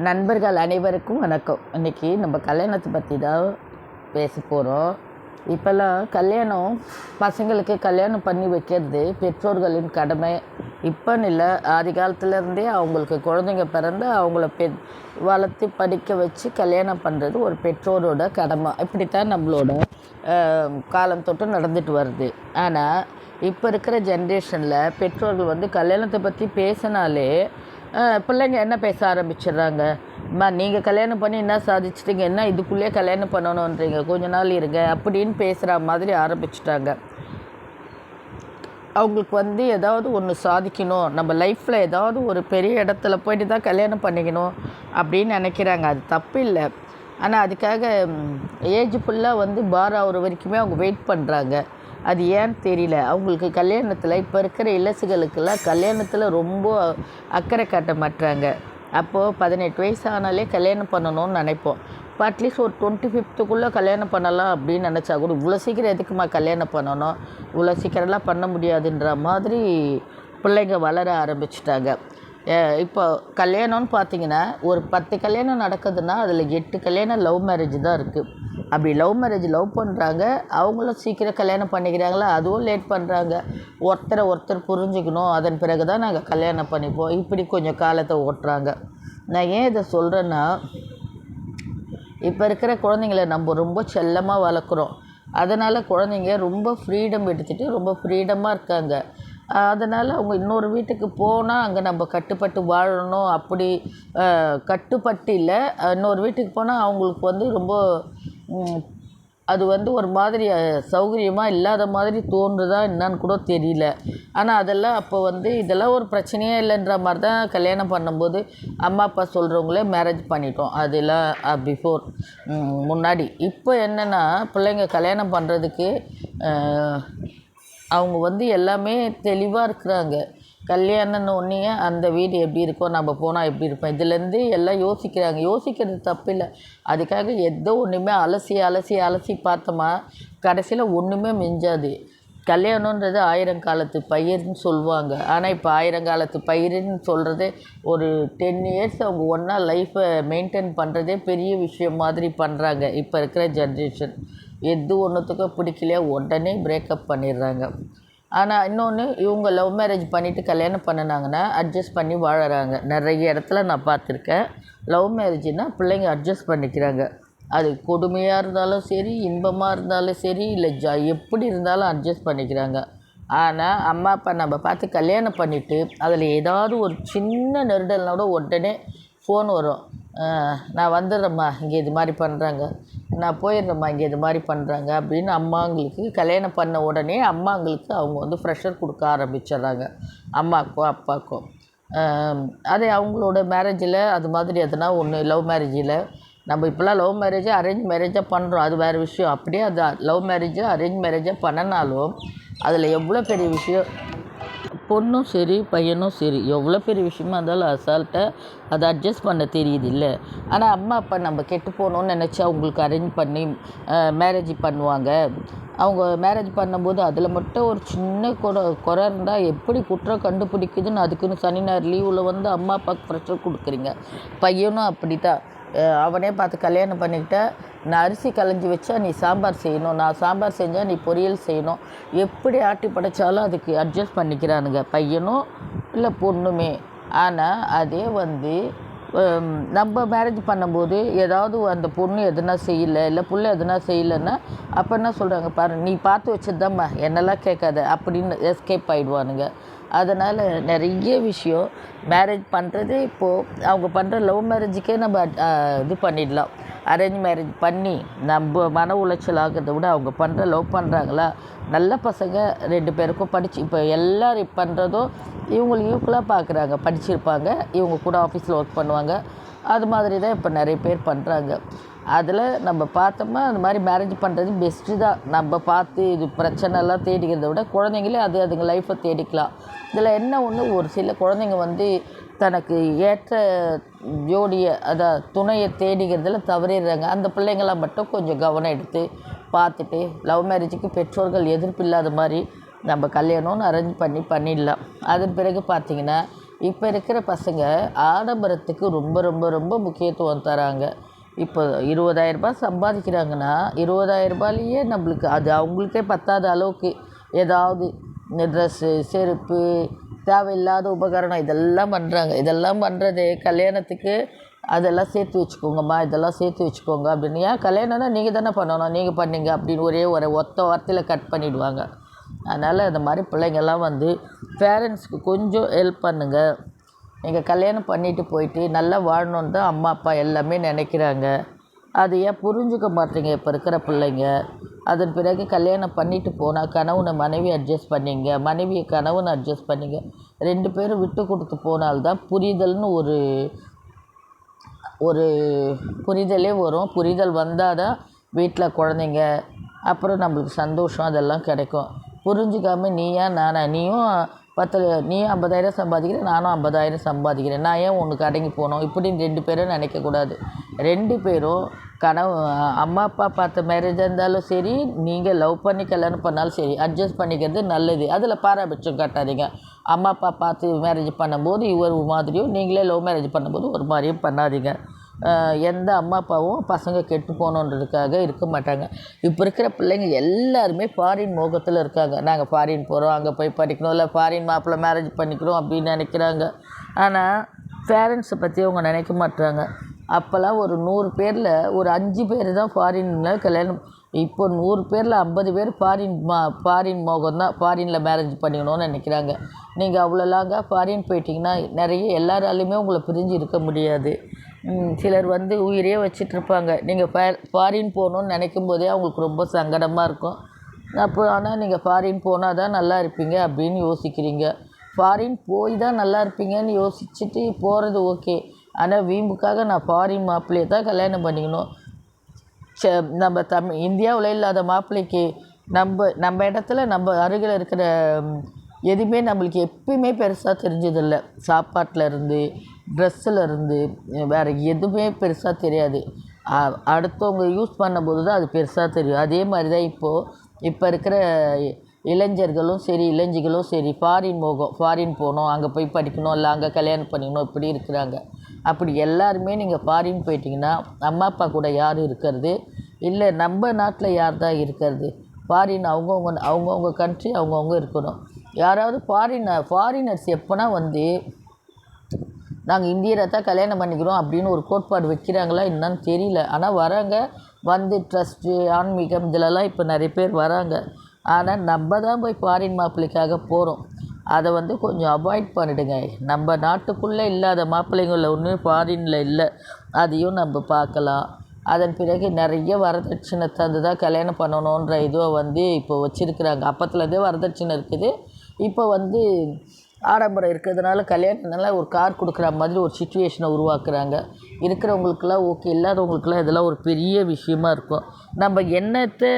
நண்பர்கள் அனைவருக்கும் வணக்கம். இன்றைக்கி நம்ம கல்யாணத்தை பற்றி தான் பேச போகிறோம் இப்போல்லாம் கல்யாணம் பசங்களுக்கு கல்யாணம் பண்ணி வைக்கிறது பெற்றோர்களின் கடமை. இப்போன்னு இல்லை ஆதி காலத்துலேருந்தே அவங்களுக்கு குழந்தைங்க பிறந்து அவங்கள பெ வளர்த்து படிக்க வச்சு கல்யாணம் பண்ணுறது ஒரு பெற்றோரோட கடமை. இப்படித்தான் நம்மளோட காலம் தொட்டு நடந்துட்டு வருது. ஆனால் இப்போ இருக்கிற ஜென்ரேஷனில் பெற்றோர்கள் வந்து கல்யாணத்தை பற்றி பேசினாலே பிள்ளைங்க என்ன பேச ஆரம்பிச்சிடுறாங்க? அம்மா நீங்கள் கல்யாணம் பண்ணி என்ன சாதிச்சிட்டீங்க? என்ன இதுக்குள்ளேயே கல்யாணம் பண்ணணுன்றீங்க கொஞ்ச நாள் இருங்க அப்படின்னு பேசுகிற மாதிரி ஆரம்பிச்சிட்டாங்க. அவங்களுக்கு வந்து ஏதாவது ஒன்று சாதிக்கணும். நம்ம லைஃப்பில் ஏதாவது ஒரு பெரிய இடத்துல போயிட்டு தான் கல்யாணம் பண்ணிக்கணும் அப்படின்னு நினைக்கிறாங்க. அது தப்பு இல்லை. ஆனால் அதுக்காக ஏஜ் ஃபுல்லாக வந்து பார் ஆகிற வரைக்குமே அவங்க வெயிட் பண்ணுறாங்க அது ஏன்னு தெரியல. அவங்களுக்கு கல்யாணத்தில் இப்போ இருக்கிற இலசுகளுக்கெல்லாம் கல்யாணத்தில் ரொம்ப அக்கறை காட்ட மாட்டுறாங்க அப்போது பதினெட்டு வயசு ஆனாலே கல்யாணம் பண்ணணும்னு நினைப்போம். இப்போ அட்லீஸ்ட் ஒரு டுவெண்ட்டி ஃபிஃப்த்துக்குள்ளே கல்யாணம் பண்ணலாம் அப்படின்னு நினச்சா கூட இவ்வளோ சீக்கிரம் எதுக்குமா கல்யாணம் பண்ணணும்? இவ்வளோ சீக்கிரம்லாம் பண்ண முடியாதுன்ற மாதிரி பிள்ளைங்க வளர ஆரம்பிச்சிட்டாங்க. இப்போ கல்யாணம்னு பார்த்தீங்கன்னா ஒரு பத்து கல்யாணம் நடக்குதுன்னா அதில் எட்டு கல்யாணம் லவ் மேரேஜ் தான் இருக்குது அப்படி லவ் மேரேஜ் லவ் பண்ணுறாங்க அவங்களும் சீக்கிரம் கல்யாணம் பண்ணிக்கிறாங்களா? அதுவும் லேட் பண்ணுறாங்க ஒருத்தரை ஒருத்தர் புரிஞ்சுக்கணும். அதன் பிறகு தான் நாங்கள் கல்யாணம் பண்ணிப்போம். இப்படி கொஞ்சம் காலத்தை ஓட்டுறாங்க. நான் ஏன் இதை சொல்கிறேன்னா இப்போ இருக்கிற குழந்தைங்கள நம்ம ரொம்ப செல்லமாக வளர்க்குறோம். அதனால் குழந்தைங்க ரொம்ப ஃப்ரீடம் எடுத்துகிட்டு ரொம்ப ஃப்ரீடமாக இருக்காங்க. அதனால் அவங்க இன்னொரு வீட்டுக்கு போனால் அங்கே நம்ம கட்டுப்பட்டு வாழணும். அப்படி கட்டுப்பட்டு இல்லை. இன்னொரு வீட்டுக்கு போனால் அவங்களுக்கு வந்து ரொம்ப அது வந்து ஒரு மாதிரி சௌகரியமாக இல்லாத மாதிரி தோன்றுதா என்னன்னு கூட தெரியல. ஆனால் அதெல்லாம் அப்போ வந்து இதெல்லாம் ஒரு பிரச்சனையே இல்லைன்ற மாதிரி தான் கல்யாணம் பண்ணும்போது அம்மா அப்பா சொல்கிறவங்களே மேரேஜ் பண்ணிட்டோம். அதெல்லாம் பிஃபோர் முன்னாடி. இப்போ என்னென்னா பிள்ளைங்க கல்யாணம் பண்ணுறதுக்கு அவங்க வந்து எல்லாமே தெளிவாக இருக்கிறாங்க. கல்யாணம்னு ஒன்றே அந்த வீடு எப்படி இருக்கோ நம்ம போனால் எப்படி இருப்போம். இதுலேருந்து எல்லாம் யோசிக்கிறாங்க. யோசிக்கிறது தப்பு இல்லை அதுக்காக எதோ ஒன்றுமே அலசி அலசி அலசி பார்த்தோமா கடைசியில் ஒன்றுமே மிஞ்சாது. கல்யாணன்றது ஆயிரங்காலத்து பயிர்னு சொல்லுவாங்க. ஆனால் இப்போ ஆயிரங்காலத்து பயிர்னு சொல்கிறதே ஒரு டென் இயர்ஸ் அவங்க ஒன்றா லைஃப்பை மெயின்டைன் பண்ணுறதே பெரிய விஷயம் மாதிரி பண்ணுறாங்க இப்போ இருக்கிற ஜென்ரேஷன் எது ஒன்றுத்துக்கும் பிடிக்கலையா உடனே பிரேக்கப் பண்ணிடுறாங்க. ஆனால் இன்னொன்று இவங்க லவ் மேரேஜ் பண்ணிவிட்டு கல்யாணம் பண்ணினாங்கன்னா அட்ஜஸ்ட் பண்ணி வாழறாங்க. நிறைய இடத்துல நான் பார்த்துருக்கேன். லவ் மேரேஜ்னால் பிள்ளைங்க அட்ஜஸ்ட் பண்ணிக்கிறாங்க. அது கொடுமையாக இருந்தாலும் சரி இன்பமாக இருந்தாலும் சரி இல்லை ஜா எப்படி இருந்தாலும் அட்ஜஸ்ட் பண்ணிக்கிறாங்க. ஆனால் அம்மா அப்பா நம்ம பார்த்து கல்யாணம் பண்ணிவிட்டு அதில் ஏதாவது ஒரு சின்ன நெருடல்னா கூட உடனே ஃபோன் வரும். நான் வந்துடுறேம்மா இங்கே இது மாதிரி பண்ணுறாங்க நான் போயிடுறேம்மா இங்கே இது மாதிரி பண்ணுறாங்க அப்படின்னு அம்மாங்களுக்கு கல்யாணம் பண்ண உடனே அம்மாங்களுக்கு அவங்க வந்து ப்ரெஷர் கொடுக்க ஆரம்பிச்சிடுறாங்க. அம்மாக்கோ அப்பாக்கோ. அதே அவங்களோட மேரேஜில் அது மாதிரி எதுனா ஒன்று லவ் மேரேஜில் நம்ம இப்போல்லாம் லவ் மேரேஜ் அரேஞ்ச் மேரேஜாக பண்ணுறோம் அது வேறு விஷயம். அப்படியே அது லவ் மேரேஜாக அரேஞ்ச் மேரேஜாக பண்ணினாலும் அதில் எவ்வளோ பெரிய விஷயம் பொண்ணும் சரி பையனும் சரி எவ்வளோ பெரிய விஷயமா இருந்தாலும் அசால்ட்டாக அதை அட்ஜஸ்ட் பண்ண தெரியுது இல்லை ஆனால் அம்மா அப்பா நம்ம கெட்டு போகணுன்னு நினச்சா அவங்களுக்கு அரேஞ்ச் பண்ணி மேரேஜ் பண்ணுவாங்க. அவங்க மேரேஜ் பண்ணும்போது அதில் மட்டும் ஒரு சின்ன குறை குறை இருந்தால் எப்படி குற்றம் கண்டுபிடிக்குதுன்னு அதுக்குன்னு சனி ஞாயிறு லீவில் வந்து அம்மா அப்பாவுக்கு ப்ரெஷர் கொடுக்குறீங்க. பையனும் அப்படி தான் அவனே பார்த்து கல்யாணம் பண்ணிக்கிட்டா நான் அரிசி களைஞ்சி வச்சா நீ சாம்பார் செய்யணும். நான் சாம்பார் செஞ்சால் நீ பொரியல் செய்யணும். எப்படி ஆட்டி படைச்சாலும் அதுக்கு அட்ஜஸ்ட் பண்ணிக்கிறானுங்க. பையனும் இல்லை பொண்ணுமே. ஆனால் அதே வந்து நம்ம மேரேஜ் பண்ணும்போது ஏதாவது அந்த பொண்ணு எதுனா செய்யலை இல்லை பிள்ளை எதுனா செய்யலைன்னா அப்போ என்ன சொல்கிறாங்க பாரு நீ பார்த்து வச்சதுதாம்மா என்னெல்லாம் கேட்காத. அப்படின்னு எஸ்கேப் ஆகிடுவானுங்க அதனால் நிறைய விஷயம் மேரேஜ் பண்ணுறதே இப்போது அவங்க பண்ணுற லவ் மேரேஜுக்கே நம்ம இது பண்ணிடலாம். அரேஞ்ச் மேரேஜ் பண்ணி நம்ம மன உளைச்சல் ஆகிறத விட அவங்க பண்ணுற லவ் பண்ணுறாங்களா நல்ல பசங்க ரெண்டு பேருக்கும் படித்து இப்போ எல்லோரும் பண்ணுறதும் இவங்களுக்கு ஈக்குவலாக பார்க்குறாங்க படிச்சிருப்பாங்க இவங்க கூட ஆஃபீஸில் ஒர்க் பண்ணுவாங்க. அது மாதிரி தான் இப்போ நிறைய பேர் பண்ணுறாங்க அதில் நம்ம பார்த்தோம்னா அந்த மாதிரி மேரேஜ் பண்ணுறது பெஸ்ட்டு தான். நம்ம பார்த்து இது பிரச்சனைலாம் தேடிக்கிறத விட குழந்தைங்களே அது அதுங்க லைஃப்பை தேடிக்கலாம். இதில் என்ன ஒன்று ஒரு சில குழந்தைங்க வந்து தனக்கு ஏற்ற ஜோடியை அதான் துணையை தேடிக்கிறதுல தவறிடுறாங்க. அந்த பிள்ளைங்களாம் மட்டும் கொஞ்சம் கவனம் எடுத்து பார்த்துட்டு லவ் மேரேஜுக்கு பெற்றோர்கள் எதிர்ப்பு இல்லாத மாதிரி நம்ம கல்யாணம்னு அரேஞ்ச் பண்ணி பண்ணிடலாம். அதன் பிறகு பார்த்திங்கன்னா இப்போ இருக்கிற பசங்க ஆடம்பரத்துக்கு ரொம்ப ரொம்ப ரொம்ப முக்கியத்துவம் தராங்க. இப்போ இருபதாயிரரூபா சம்பாதிக்கிறாங்கன்னா இருபதாயிரரூபாலேயே நம்மளுக்கு அது அவங்களுக்கே பத்தாத அளவுக்கு ஏதாவது இந்த ட்ரெஸ்ஸு செருப்பு தேவையில்லாத உபகரணம் இதெல்லாம் பண்ணுறாங்க இதெல்லாம் பண்ணுறது கல்யாணத்துக்கு அதெல்லாம் சேர்த்து வச்சுக்கோங்கம்மா இதெல்லாம் சேர்த்து வச்சுக்கோங்க அப்படின்னு. ஏன்? கல்யாணம்னா நீங்கள் தானே பண்ணணும். நீங்கள் பண்ணீங்க அப்படின்னு ஒரே ஒரு ஒத்த வார்த்தையில் கட் பண்ணிவிடுவாங்க அதனால் இந்த மாதிரி பிள்ளைங்கள்லாம் வந்து பேரண்ட்ஸ்க்கு கொஞ்சம் ஹெல்ப் பண்ணுங்கள் நீங்கள் கல்யாணம் பண்ணிட்டு போயிட்டு நல்லா வாழணுன்னு தான் அம்மா அப்பா எல்லாமே நினைக்கிறாங்க. அது ஏன் புரிஞ்சுக்க மாட்டீங்க இப்போ இருக்கிற பிள்ளைங்க? அதன் பிறகு கல்யாணம் பண்ணிட்டு போனால் கணவனை மனைவி அட்ஜஸ்ட் பண்ணிங்க. மனைவியை கணவனை அட்ஜஸ்ட் பண்ணிங்க. ரெண்டு பேரும் விட்டு கொடுத்து போனால்தான் புரிதல்னு ஒரு ஒரு புரிதலே வரும். புரிதல் வந்தால் தான் வீட்டில் குழந்தைங்க அப்புறம் நம்மளுக்கு சந்தோஷம் அதெல்லாம் கிடைக்கும். புரிஞ்சுக்காம நீயா நானா? நீயும் பத்து நீ ஐம்பதாயிரம் சம்பாதிக்கிற நானும் ஐம்பதாயிரம் சம்பாதிக்கிறேன். நான் ஏன் உனக்கு அடங்கி போகணும்? இப்படின்னு ரெண்டு பேரும் நினைக்கக்கூடாது. ரெண்டு பேரும் கனவு அம்மா அப்பா பார்த்த மேரேஜாக இருந்தாலும் சரி நீங்கள் லவ் பண்ணி கல்யாணம் பண்ணாலும் சரி அட்ஜஸ்ட் பண்ணிக்கிறது நல்லது. அதில் பாராபட்சம் காட்டாதீங்க. அம்மா அப்பா பார்த்து மேரேஜ் பண்ணும்போது இவர் ஒரு மாதிரியும் நீங்களே லவ் மேரேஜ் பண்ணும்போது ஒரு மாதிரியும் பண்ணாதீங்க. எந்த அம்மா அப்பாவும் பசங்க கெட்டு போகணுன்றதுக்காக இருக்க மாட்டாங்க. இப்போ இருக்கிற பிள்ளைங்க எல்லாருமே ஃபாரின் மோகத்தில் இருக்காங்க. நாங்கள் ஃபாரின் போகிறோம் அங்கே போய் படிக்கணும் இல்லை ஃபாரின் மாப்பிள்ளை மேரேஜ் பண்ணிக்கிறோம் அப்படின்னு நினைக்கிறாங்க. ஆனால் பேரண்ட்ஸை பற்றி அவங்க நினைக்க மாட்டாங்க அப்போல்லாம் ஒரு நூறு பேரில் ஒரு அஞ்சு பேர் தான் ஃபாரினில் கல்யாணம். இப்போ நூறு பேரில் ஐம்பது பேர் ஃபாரின் மா ஃபாரின் மோகம் தான் ஃபாரினில் மேரேஜ் பண்ணிக்கணும்னு நினைக்கிறாங்க. நீங்கள் அவ்வளோ லாங்காக ஃபாரின் போயிட்டிங்கன்னா நிறைய எல்லாராலையுமே உங்களை பிரிஞ்சு இருக்க முடியாது. சிலர் வந்து உயிரே வச்சிட்டிருப்பாங்க நீங்கள் ஃபே ஃபாரின் போகணுன்னு நினைக்கும் போதே அவங்களுக்கு ரொம்ப சங்கடமாக இருக்கும். அப்போ ஆனால் நீங்கள் ஃபாரின் போனால் தான் நல்லா இருப்பீங்க அப்படின்னு யோசிக்கிறீங்க. ஃபாரின் போய் தான் நல்லா இருப்பீங்கன்னு யோசிச்சுட்டு போகிறது ஓகே. ஆனால் வீம்புக்காக நான் ஃபாரின் மாப்பிள்ளையை தான் கல்யாணம் பண்ணிக்கணும். ச நம்ம தமிழ் இந்தியாவில் இல்லாத மாப்பிள்ளைக்கு நம்ம நம்ம இடத்துல நம்ம அருகில் இருக்கிற எதுவுமே நம்மளுக்கு எப்பயுமே பெருசாக தெரிஞ்சதில்லை. சாப்பாட்டில் இருந்து ட்ரெஸ்ஸில் இருந்து வேறு எதுவுமே பெருசாக தெரியாது. அடுத்தவங்க யூஸ் பண்ணும்போது தான் அது பெருசாக தெரியும். அதே மாதிரி தான் இப்போது இப்போ இருக்கிற இளைஞர்களும் சரி இளைஞிகளும் சரி ஃபாரின் போகும் ஃபாரின் போகணும் அங்கே போய் படிக்கணும் இல்லை அங்கே கல்யாணம் பண்ணிக்கணும் இப்படி இருக்கிறாங்க. அப்படி எல்லாருமே நீங்கள் ஃபாரின் போயிட்டீங்கன்னா அம்மா அப்பா கூட யார் இருக்கிறது இல்லை நம்ம நாட்டில் யார் தான் இருக்கிறது? ஃபாரின் அவங்கவுங்க அவங்கவுங்க கண்ட்ரி அவங்கவுங்க இருக்கணும். யாராவது ஃபாரினர் ஃபாரினர்ஸ் எப்போனா வந்து நாங்கள் இந்தியரை தான் கல்யாணம் பண்ணிக்கிறோம் அப்படின்னு ஒரு கோட்பாடு வைக்கிறாங்களா என்னன்னு தெரியல. ஆனால் வராங்க. வந்து ட்ரஸ்ட்டு ஆன்மீகம் இதிலலாம் இப்போ நிறைய பேர் வராங்க. ஆனால் நம்ம தான் போய் ஃபாரின் மாப்பிள்ளைக்காக போகிறோம் அதை வந்து கொஞ்சம் அவாய்ட் பண்ணிடுங்க. நம்ம நாட்டுக்குள்ளே இல்லாத மாப்பிள்ளைங்களில் ஒன்று ஃபாரினில் இல்லை. அதையும் நம்ம பார்க்கலாம். அதன் பிறகு நிறைய வரதட்சணை தந்து தான் கல்யாணம் பண்ணணுன்ற இதுவை வந்து இப்போ வச்சுருக்குறாங்க. அப்பத்துலேருந்தே வரதட்சணை இருக்குது. இப்போ வந்து ஆடம்பரம் இருக்கிறதுனால கல்யாணத்தினால ஒரு கார் கொடுக்குற மாதிரி ஒரு சுச்சுவேஷனை உருவாக்குறாங்க. இருக்கிறவங்களுக்கெல்லாம் ஓகே இல்லாதவங்களுக்கெல்லாம் இதெல்லாம் ஒரு பெரிய விஷயமா இருக்கும். நம்ம என்னத்தை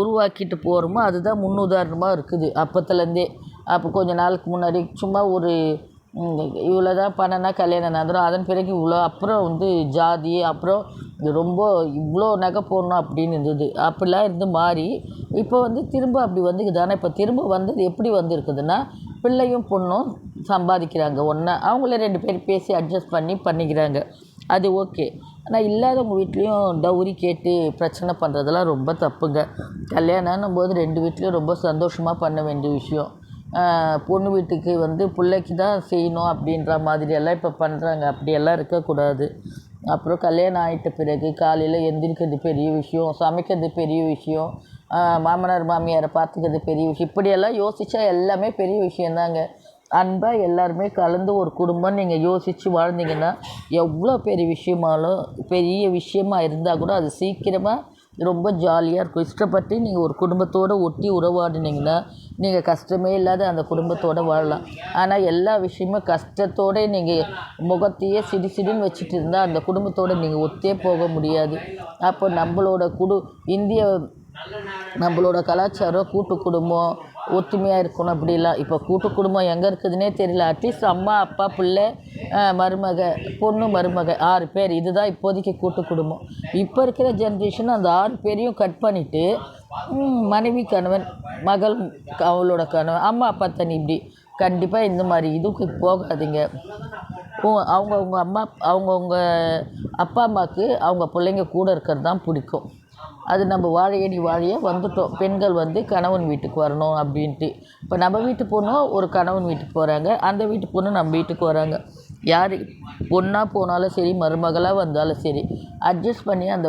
உருவாக்கிட்டு போகிறோமோ அதுதான் முன்னுதாரணமாக இருக்குது அப்போத்துலேருந்தே. அப்போ கொஞ்ச நாளுக்கு முன்னாடி சும்மா ஒரு இவ்வளோ தான் பண்ணனா கல்யாணம் நடந்துடும் அதன் பிறகு இவ்வளோ அப்புறம் வந்து ஜாதி அப்புறம் ரொம்ப இவ்வளோ நகை போடணும் அப்படின்னு இருந்தது. அப்படிலாம் இருந்து மாறி இப்போ வந்து திரும்ப அப்படி வந்து ஆனால் இப்போ திரும்ப வந்தது எப்படி வந்திருக்குதுன்னா பிள்ளையும் பொண்ணும் சம்பாதிக்கிறாங்க. ஒன்றா அவங்களே ரெண்டு பேர் பேசி அட்ஜஸ்ட் பண்ணி பண்ணிக்கிறாங்க. அது ஓகே ஆனால் இல்லாதவங்க வீட்லேயும் டவுரி கேட்டு பிரச்சனை பண்ணுறதெல்லாம் ரொம்ப தப்புங்க. கல்யாணம் போது ரெண்டு வீட்லேயும் ரொம்ப சந்தோஷமாக பண்ண வேண்டிய விஷயம். பொண்ணு வீட்டுக்கு வந்து பிள்ளைக்கு தான் செய்யணும் அப்படின்ற மாதிரியெல்லாம் இப்போ பண்ணுறாங்க அப்படியெல்லாம் இருக்கக்கூடாது. அப்புறம் கல்யாணம் ஆகிட்ட பிறகு காலையில் எந்திரிக்கிறது பெரிய விஷயம் சமைக்கிறது பெரிய விஷயம். மாமனார் மாமியாரை பார்த்துக்கிறது பெரிய விஷயம். இப்படியெல்லாம் யோசித்தா எல்லாமே பெரிய விஷயந்தாங்க. அன்பாக எல்லாருமே கலந்து ஒரு குடும்பம் நீங்கள் யோசித்து வாழ்ந்தீங்கன்னா எவ்வளோ பெரிய விஷயமாலும் பெரிய விஷயமா இருந்தால் கூட அது சீக்கிரமாக ரொம்ப ஜாலியாக இருக்கும். இஷ்டப்பட்டு நீங்கள் ஒரு குடும்பத்தோடு ஒட்டி உறவாடினீங்கன்னா நீங்கள் கஷ்டமே இல்லாத அந்த குடும்பத்தோடு வாழலாம். ஆனால் எல்லா விஷயமும் கஷ்டத்தோடு நீங்கள் முகத்தையே சிடி சிடின்னு வச்சுட்டு இருந்தால் அந்த குடும்பத்தோடு நீங்கள் ஒத்தே போக முடியாது. அப்போ நம்மளோட குடு இந்திய நம்மளோட கலாச்சாரம் கூட்டு குடும்பம் ஒற்றுமையாக இருக்கணும் அப்படிலாம். இப்போ கூட்டு குடும்பம் எங்கே இருக்குதுன்னே தெரியல. அட்லீஸ்ட் அம்மா அப்பா பிள்ளை மருமக பொண்ணு மருமக ஆறு பேர். இதுதான் இப்போதைக்கு கூட்டு குடும்பம். இப்போ இருக்கிற ஜென்ரேஷன் அந்த ஆறு பேரையும் கட் பண்ணிவிட்டு மனைவி கணவன் மகள் அவளோட கணவன் அம்மா அப்பா தனி இப்படி. கண்டிப்பாக இந்த மாதிரி இதுக்கு போகாதீங்க. அவங்கவுங்க அம்மா அவங்கவுங்க அப்பா அம்மாவுக்கு அவங்க பிள்ளைங்க கூட இருக்கிறது தான் பிடிக்கும். அது நம்ம வாழையடி வாழைய வந்துட்டோம். பெண்கள் வந்து கணவன் வீட்டுக்கு வரணும் அப்படின்ட்டு. இப்போ நம்ம வீட்டு பொண்ணும் ஒரு கணவன் வீட்டுக்கு போகிறாங்க அந்த வீட்டு பொண்ணு நம்ம வீட்டுக்கு வராங்க. யார்? பொண்ணாக போனாலும் சரி மருமகளாக வந்தாலும் சரி அட்ஜஸ்ட் பண்ணி அந்த